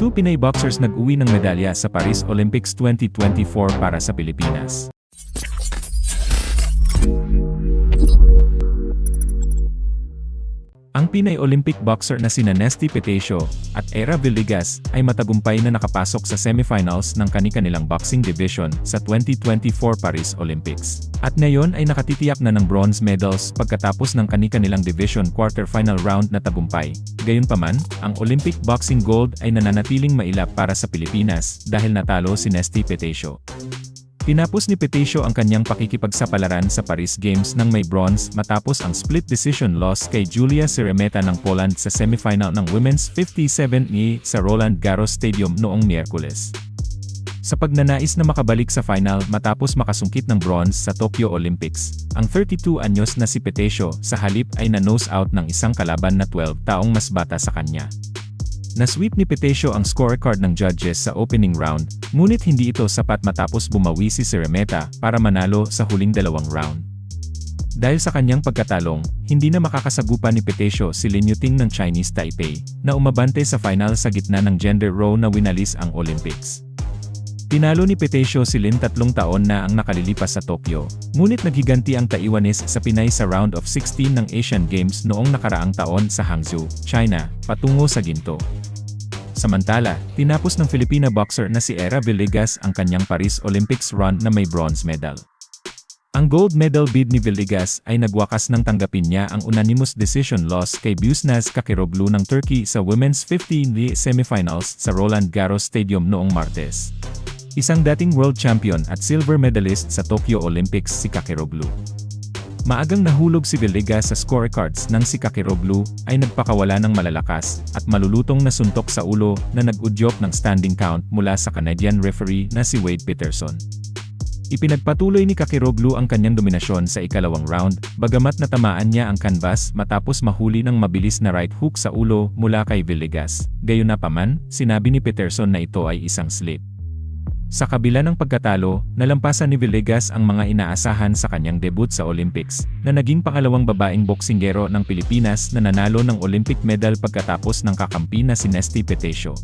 Two Pinay boxers nag-uwi ng medalya sa Paris Olympics 2024 para sa Pilipinas. Ang Pinay Olympic boxer na sina Nesty Petecio at Era Villegas ay matagumpay na nakapasok sa semifinals ng kani-kanilang boxing division sa 2024 Paris Olympics. At ngayon ay nakatitiyak na ng bronze medals pagkatapos ng kani-kanilang division quarterfinal round na tagumpay. Gayunpaman, ang Olympic boxing gold ay nananatiling mailap para sa Pilipinas dahil natalo si Nesty Petecio. Tinapos ni Petecio ang kanyang pakikipagsapalaran sa Paris Games ng may bronze matapos ang split decision loss kay Julia Ceremeta ng Poland sa semifinal ng Women's 57e sa Roland Garros Stadium noong Miyerkules. Sa pagnanais na makabalik sa final matapos makasungkit ng bronze sa Tokyo Olympics, ang 32 anyos na si Petecio sa halip ay na-nose out ng isang kalaban na 12 taong mas bata sa kanya. Na-sweep ni Petecio ang scorecard ng judges sa opening round, ngunit hindi ito sapat matapos bumawi si Ceremeta para manalo sa huling dalawang round. Dahil sa kanyang pagkatalong, hindi na makakasagupa ni Petecio si Lin Yuting ng Chinese Taipei, na umabante sa final sa gitna ng gender row na winalis ang Olympics. Tinalo ni Petecio si Lin tatlong taon na ang nakalilipas sa Tokyo, ngunit naghiganti ang Taiwanese sa Pinay sa round of 16 ng Asian Games noong nakaraang taon sa Hangzhou, China, patungo sa ginto. Samantala, tinapos ng Filipina boxer na si Era Villegas ang kanyang Paris Olympics run na may bronze medal. Ang gold medal bid ni Villegas ay nagwakas ng tanggapin niya ang unanimous decision loss kay Busnaz Kakiroglu ng Turkey sa Women's 50 semifinals sa Roland Garros Stadium noong Martes. Isang dating world champion at silver medalist sa Tokyo Olympics si Kakiroglu. Maagang nahulog si Villegas sa scorecards nang si Kakiroglu ay nagpakawala ng malalakas at malulutong na suntok sa ulo na nag-udyok ng standing count mula sa Canadian referee na si Wade Peterson. Ipinagpatuloy ni Kakiroglu ang kanyang dominasyon sa ikalawang round, bagamat natamaan niya ang canvas matapos mahuli ng mabilis na right hook sa ulo mula kay Villegas. Gayunapaman, sinabi ni Peterson na ito ay isang slip. Sa kabila ng pagkatalo, nalampasan ni Villegas ang mga inaasahan sa kanyang debut sa Olympics, na naging pangalawang babaeng boksingero ng Pilipinas na nanalo ng Olympic medal pagkatapos ng kakampi na si Nesty Petecio.